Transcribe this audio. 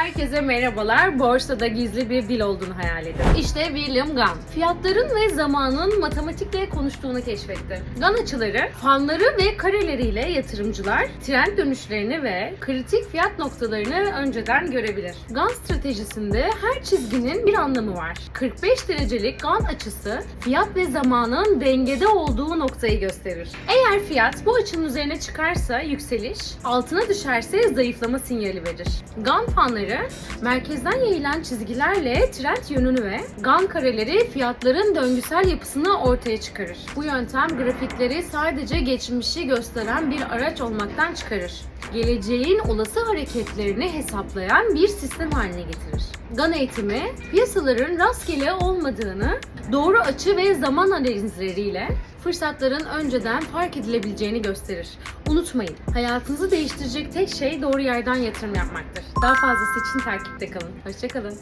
Herkese merhabalar. Borsada gizli bir dil olduğunu hayal edin. İşte William Gunn. Fiyatların ve zamanın matematikle konuştuğunu keşfetti. Gunn açıları, fanları ve kareleriyle yatırımcılar trend dönüşlerini ve kritik fiyat noktalarını önceden görebilir. Gunn stratejisinde her çizginin bir anlamı var. 45 derecelik Gunn açısı fiyat ve zamanın dengede olduğu noktayı gösterir. Eğer fiyat bu açının üzerine çıkarsa yükseliş, altına düşerse zayıflama sinyali verir. Gunn fanları merkezden yayılan çizgilerle trend yönünü ve Gunn kareleri fiyatların döngüsel yapısını ortaya çıkarır. Bu yöntem grafikleri sadece geçmişi gösteren bir araç olmaktan çıkarır. Geleceğin olası hareketlerini hesaplayan bir sistem haline getirir. Gunn eğitimi piyasaların rastgele olmadığını, doğru açı ve zaman analizleriyle fırsatların önceden fark edilebileceğini gösterir. Unutmayın, hayatınızı değiştirecek tek şey doğru yerden yatırım yapmaktır. Daha fazlası için takipte kalın. Hoşçakalın.